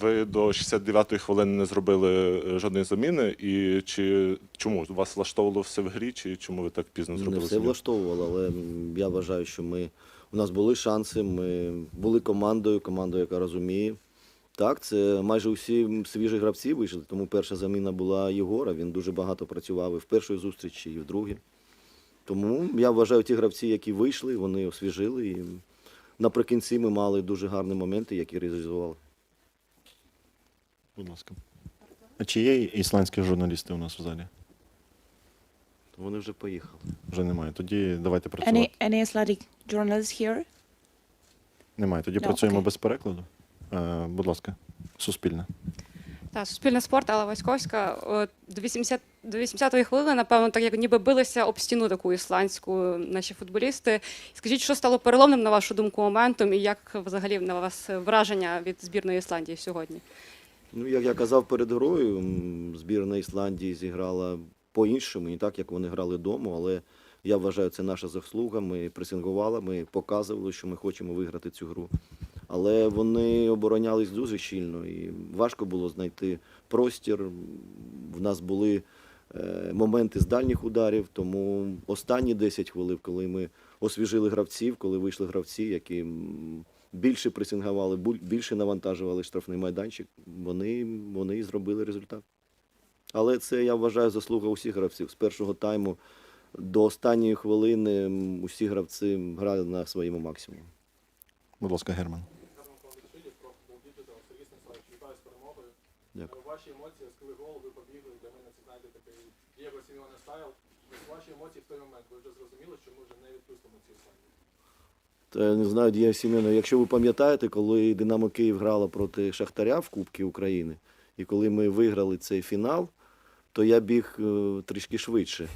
ви до 69-ї хвилини не зробили е, жодної заміни. І чи чому вас влаштовувало все в грі, чи чому ви так пізно Не зробили? все заміну? влаштовувало, але я вважаю, що ми у нас були шанси. Ми були командою, командою, яка розуміє. Так, це майже усі свіжі гравці вийшли, тому перша заміна була Єгора. Він дуже багато працював і в першій зустрічі, і в другій. Тому я вважаю, ті гравці, які вийшли, вони освіжили. І наприкінці ми мали дуже гарні моменти, які реалізували. Будь ласка. А чи є ісландські журналісти у нас в залі? Вони вже поїхали. Вже немає. Тоді давайте працювати. Any any Icelandic journalists here? Немає. Тоді No, працюємо окей. без перекладу. Е, будь ласка, суспільне. Так, Суспільне спорт, Алла Васьковська. От, До 80 до 80-ї хвилини, напевно, так як ніби билися об стіну таку ісландську наші футболісти. Скажіть, що стало переломним, на вашу думку, моментом, і як взагалі на вас враження від збірної Ісландії сьогодні? Ну, як я казав перед грою, збірна Ісландії зіграла по-іншому, не так, як вони грали вдома, але я вважаю, це наша заслуга. Ми пресингували, ми показували, що ми хочемо виграти цю гру. Але вони оборонялись дуже щільно і важко було знайти простір. В нас були е, моменти з дальніх ударів, тому останні 10 хвилин, коли ми освіжили гравців, коли вийшли гравці, які більше пресингували, більше навантажували штрафний майданчик, вони, вони і зробили результат. Але це, я вважаю, заслуга усіх гравців. З першого тайму до останньої хвилини усі гравці грали на своєму максимумі. Будь ласка, Герман. Дякую. Ваші емоції, коли гол, ви побігли, для мене це знаєте такий Дієго Сімеоне стайл. Ваші емоції в той момент, ви вже зрозуміли, що ми вже не відпустимо цю Ісландію. Я не знаю, Дія Сімена, якщо ви пам'ятаєте, коли Динамо Київ грала проти Шахтаря в Кубці України, і коли ми виграли цей фінал, то я біг е, трішки швидше.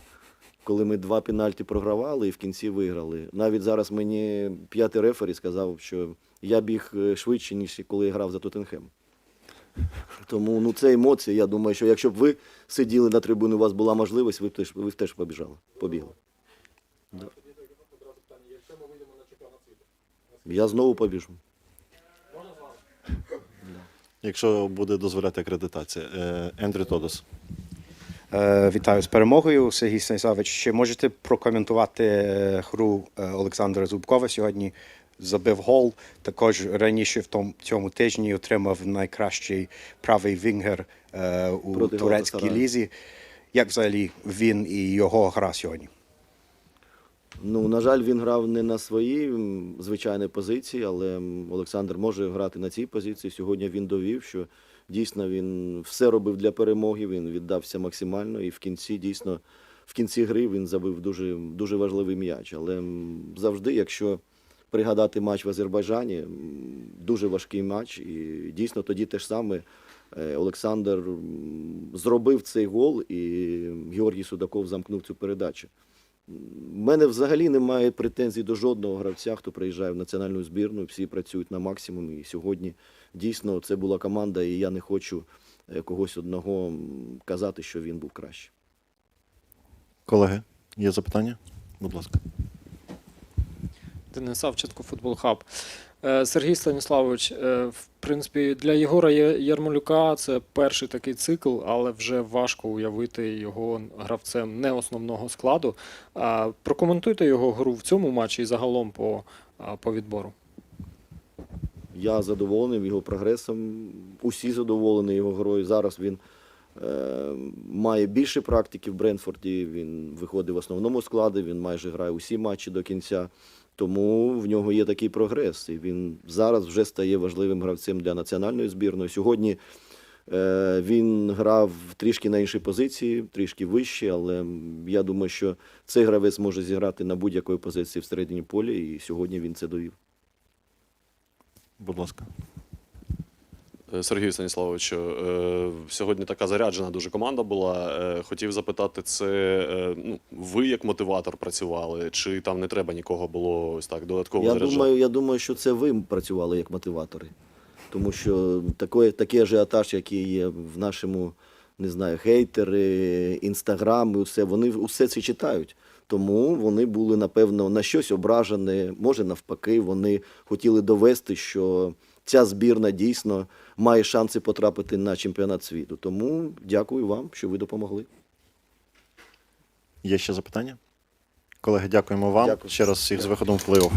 Коли ми два пенальті програвали і в кінці виграли. Навіть зараз мені п'ятий рефері сказав, що я біг е, швидше, ніж коли я грав за Тоттенхем. Тому ну, це емоції. Я думаю, що якщо б ви сиділи на трибуні, у вас була можливість, ви б теж, ви б теж побіжали, побігли. Тоді так одразу питання, якщо ми вийдемо на чемпіонат світу, Я знову побіжу. Якщо буде дозволяти акредитація. Е, Ендрю Тодос. Е, Вітаю з перемогою, Сергій Станіславович. Чи можете прокоментувати е, гру Олександра Зубкова сьогодні? Забив гол. Також раніше в тому цьому тижні отримав найкращий правий вінгер у Проти турецькій лізі. Як взагалі він і його гра сьогодні? Ну, на жаль, він грав не на своїй звичайній позиції, але Олександр може грати на цій позиції. Сьогодні він довів, що дійсно він все робив для перемоги, він віддався максимально, і в кінці дійсно в кінці гри він забив дуже, дуже важливий м'яч. Але завжди, якщо пригадати матч в Азербайджані, дуже важкий матч, і дійсно тоді те ж саме. е, Олександр зробив цей гол, і Георгій Судаков замкнув цю передачу. У мене взагалі немає претензій до жодного гравця, хто приїжджає в національну збірну. Всі працюють на максимумі. І сьогодні дійсно це була команда, і я не хочу е, когось одного казати, що він був краще. Колеги, є запитання? Будь ласка. Денис Савченко, Футбол Хаб. Е, Сергій Станіславович, е, в принципі, для Єгора Ярмолюка це перший такий цикл, але вже важко уявити його гравцем не основного складу. Прокоментуйте його гру в цьому матчі і загалом по, по відбору. Я задоволений його прогресом. Усі задоволені його грою. Зараз він має більше практики в Бренфорді. Він виходить в основному складі, він майже грає усі матчі до кінця. Тому в нього є такий прогрес. І він зараз вже стає важливим гравцем для національної збірної. Сьогодні е, він грав трішки на іншій позиції, трішки вище, але я думаю, що цей гравець може зіграти на будь-якої позиції всередині поля, і сьогодні він це довів. Будь ласка. Е, Сергію Станіславовичу, е, сьогодні така заряджена дуже команда була. Е, Хотів запитати, це ну, ви як мотиватор працювали, чи там не треба нікого було ось так додатково Я заряджати? думаю, я думаю, що це ви працювали як мотиватори. Тому що такий, такий ажіотаж, який є в нашому, не знаю, хейтери, інстаграм, і усе, вони усе це читають. Тому вони були, напевно, на щось ображені, може навпаки, вони хотіли довести, що ця збірна дійсно має шанси потрапити на чемпіонат світу. Тому дякую вам, що ви допомогли. Є ще запитання? Колеги, дякуємо вам. Дякую. Ще раз всіх з виходом в плей-офф.